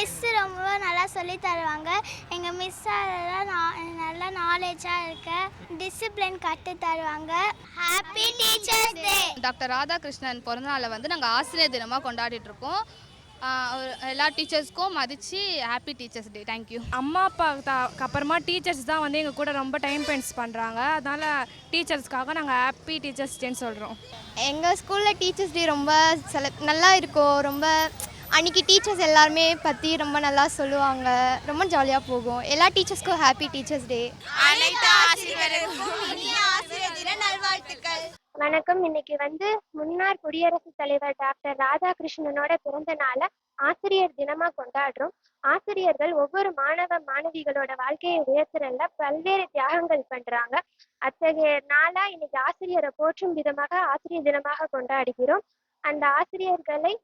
Miss ரொம்ப நல்லா சொல்லி தருவாங்க. எங்கள் மிஸ் நல்லா நாலேஜாக இருக்க டிசிப்ளின் கற்று தருவாங்க. Happy teachers day doctor Radhakrishnan பிறந்தநாளை வந்து நாங்கள் ஆசிரியர் தினமாக கொண்டாடிட்டு இருக்கோம். எல்லா டீச்சர்ஸ்க்கும் மதித்து ஹாப்பி டீச்சர்ஸ் டே தேங்க்யூ அம்மா அப்பாவுக்கு அப்புறமா டீச்சர்ஸ் தான் வந்து எங்கள் கூட ரொம்ப டைம் ஸ்பெண்ட்ஸ் பண்ணுறாங்க அதனால் டீச்சர்ஸ்க்காக நாங்கள் ஹாப்பி டீச்சர்ஸ் டேன்னு சொல்கிறோம் எங்கள் ஸ்கூலில் டீச்சர்ஸ் டே ரொம்ப செல நல்லா இருக்கும். ரொம்ப அன்றைக்கி டீச்சர்ஸ் எல்லாருமே பற்றி ரொம்ப நல்லா சொல்லுவாங்க. ரொம்ப ஜாலியாக போகும். எல்லா டீச்சர்ஸ்க்கும் ஹாப்பி டீச்சர்ஸ் டே வணக்கம். இன்னைக்கு வந்து முன்னாள் குடியரசுத் தலைவர் டாக்டர் ராதாகிருஷ்ணனோட பிறந்த நாளை ஆசிரியர் தினமா கொண்டாடுறோம். ஆசிரியர்கள் ஒவ்வொரு மாணவ மாணவிகளோட வாழ்க்கையை உயர்த்துறதுல பல்வேறு தியாகங்கள் பண்றாங்க. அத்தகைய நாளா இன்னைக்கு ஆசிரியரை போற்றும் விதமாக ஆசிரியர் தினமாக கொண்டாடுகிறோம். அந்த ஆசிரியர்களை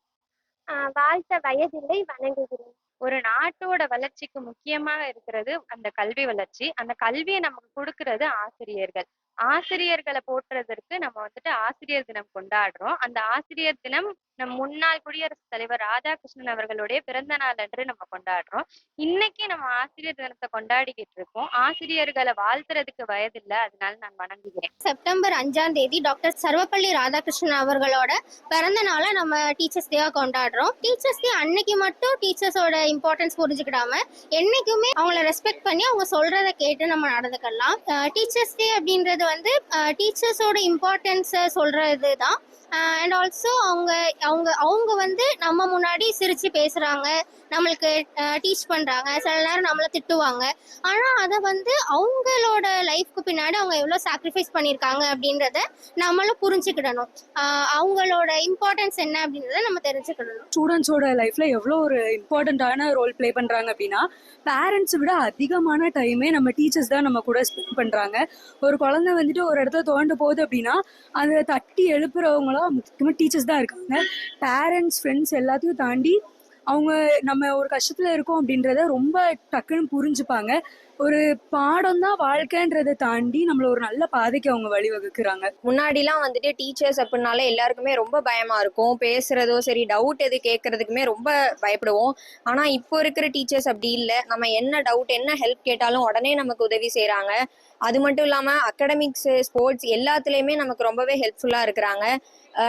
வாழ்த்த வயதில்லை வணங்குகிறேன். ஒரு நாட்டோட வளர்ச்சிக்கு முக்கியமாக இருக்கிறது அந்த கல்வி வளர்ச்சி. அந்த கல்வியை நமக்கு கொடுக்கிறது ஆசிரியர்கள். ஆசிரியர்களை போற்றுறதற்கு நம்ம வந்துட்டு ஆசிரியர் தினம் கொண்டாடுறோம். அந்த ஆசிரியர் தினம் நம் முன்னாள் குடியரசுத் தலைவர் ராதாகிருஷ்ணன் அவர்களுடைய பிறந்த நாள் அன்று நம்ம கொண்டாடுறோம். இன்னைக்கு நம்ம ஆசிரியர் தினத்தை கொண்டாடிக்கிட்டு இருக்கோம். ஆசிரியர்களை வாழ்த்துறதுக்கு வயதில்லை அதனால நான் வணங்குகிறேன். செப்டம்பர் அஞ்சாம் தேதி டாக்டர் சர்வப்பள்ளி ராதாகிருஷ்ணன் அவர்களோட பிறந்த நாளை நம்ம டீச்சர்ஸ் டேவா கொண்டாடுறோம். டீச்சர்ஸ் டே அன்னைக்கு மட்டும் டீச்சர்ஸோட இம்பார்ட்டன்ஸ் புரிஞ்சுக்கிடாம என்னைக்குமே அவங்கள ரெஸ்பெக்ட் பண்ணி அவங்க சொல்றத கேட்டு நம்ம நடந்துக்கலாம். டீச்சர்ஸ் டே அப்படின்றது வந்து டீச்சர்ஸோட இம்பார்ட்டன்ஸை சொல்றது தான் அண்ட் ஆல்சோ அவங்க அவங்க அவங்க வந்து நம்ம முன்னாடி சிரிச்சு பேசுறாங்க நம்மளுக்கு டீச் பண்றாங்க சில நேரம் நம்மளை திட்டுவாங்க. ஆனா அதை வந்து அவங்களோட லைஃப்க்கு பின்னாடி அவங்க எவ்வளோ சாக்ரிஃபைஸ் பண்ணியிருக்காங்க அப்படின்றத நம்மளும் புரிஞ்சுக்கிடணும். அவங்களோட இம்பார்ட்டன்ஸ் என்ன அப்படின்றத நம்ம தெரிஞ்சுக்கிடணும். ஸ்டூடெண்ட்ஸோட லைஃப்ல எவ்வளோ ஒரு இம்பார்ட்டண்ட்டான ரோல் ப்ளே பண்றாங்க அப்படின்னா பேரண்ட்ஸை விட அதிகமான டைமே நம்ம டீச்சர்ஸ் தான் நம்ம கூட ஸ்பெண்ட் பண்றாங்க. ஒரு குழந்தை வந்துட்டு ஒரு இடத்துல தோண்டு போகுது அப்படின்னா அதை தட்டி எழுப்புறவங்களாம் முக்கியமாக டீச்சர்ஸ் தான் இருக்காங்க. பேரண்ட்ஸ் ஃப்ரெண்ட்ஸ் எல்லாத்தையும் தாண்டி அவங்க நம்ம ஒரு கஷ்டத்தில் இருக்கோம் அப்படின்றத ரொம்ப டக்குன்னு புரிஞ்சுப்பாங்க. ஒரு பாடம் தான் வாழ்க்கைன்றதை தாண்டி நம்மள ஒரு நல்ல பாதைக்கு அவங்க வழிவகுக்கிறாங்க. முன்னாடிலாம் வந்துட்டு டீச்சர்ஸ் அப்படின்னாலே எல்லாருக்குமே ரொம்ப பயமா இருக்கும். பேசுறதோ சரி டவுட் எது கேட்கறதுக்குமே ரொம்ப பயப்படுவோம். ஆனா இப்போ இருக்கிற டீச்சர்ஸ் அப்படி இல்லை. நம்ம என்ன டவுட் என்ன ஹெல்ப் கேட்டாலும் உடனே நமக்கு உதவி செய்யறாங்க அது மட்டும் இல்லாம அகடமிக்ஸ் ஸ்போர்ட்ஸ் எல்லாத்துலயுமே நமக்கு ரொம்பவே ஹெல்ப்ஃபுல்லா இருக்கிறாங்க.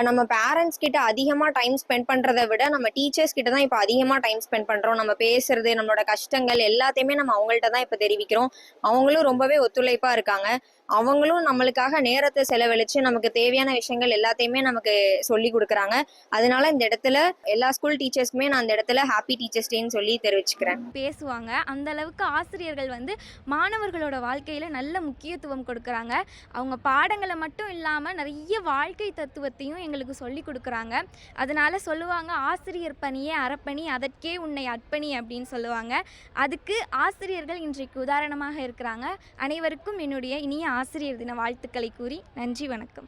நம்ம பேரண்ட்ஸ் கிட்ட அதிகமா டைம் ஸ்பெண்ட் பண்றதை விட நம்ம டீச்சர்ஸ் கிட்ட தான் இப்போ அதிகமா டைம் ஸ்பெண்ட் பண்றோம். நம்ம பேசுறது நம்மளோட கஷ்டங்கள் எல்லாத்தையுமே நம்ம அவங்கள்ட்ட தான் இப்போ தெரிவிக்கிறோம். அவங்களும் ரொம்பவே ஒத்துழைப்பா இருக்காங்க. அவங்களும் நம்மளுக்காக நேரத்தை செலவழிச்சு நமக்கு தேவையான விஷயங்கள் எல்லாத்தையுமே நமக்கு சொல்லி கொடுக்குறாங்க. அதனால இந்த இடத்துல எல்லா ஸ்கூல் டீச்சர்ஸ்க்குமே நான் இந்த இடத்துல ஹாப்பி டீச்சர்ஸ் டேன்னு சொல்லி தெரிவிச்சுக்கிறேன். பேசுவாங்க. அந்த அளவுக்கு ஆசிரியர்கள் வந்து மாணவர்களோட வாழ்க்கையில் நல்ல முக்கியத்துவம் கொடுக்குறாங்க. அவங்க பாடங்களை மட்டும் இல்லாமல் நிறைய வாழ்க்கை தத்துவத்தையும் எங்களுக்கு சொல்லி கொடுக்குறாங்க. அதனால சொல்லுவாங்க ஆசிரியர் பணியே அறப்பணி அதற்கே உன்னை அர்ப்பணி அப்படின்னு சொல்லுவாங்க. அதுக்கு ஆசிரியர்கள் இன்றைக்கு உதாரணமாக இருக்கிறாங்க. அனைவருக்கும் என்னுடைய இனிய ஆசிரியர் தின வாழ்த்துக்களை கூறி நன்றி வணக்கம்.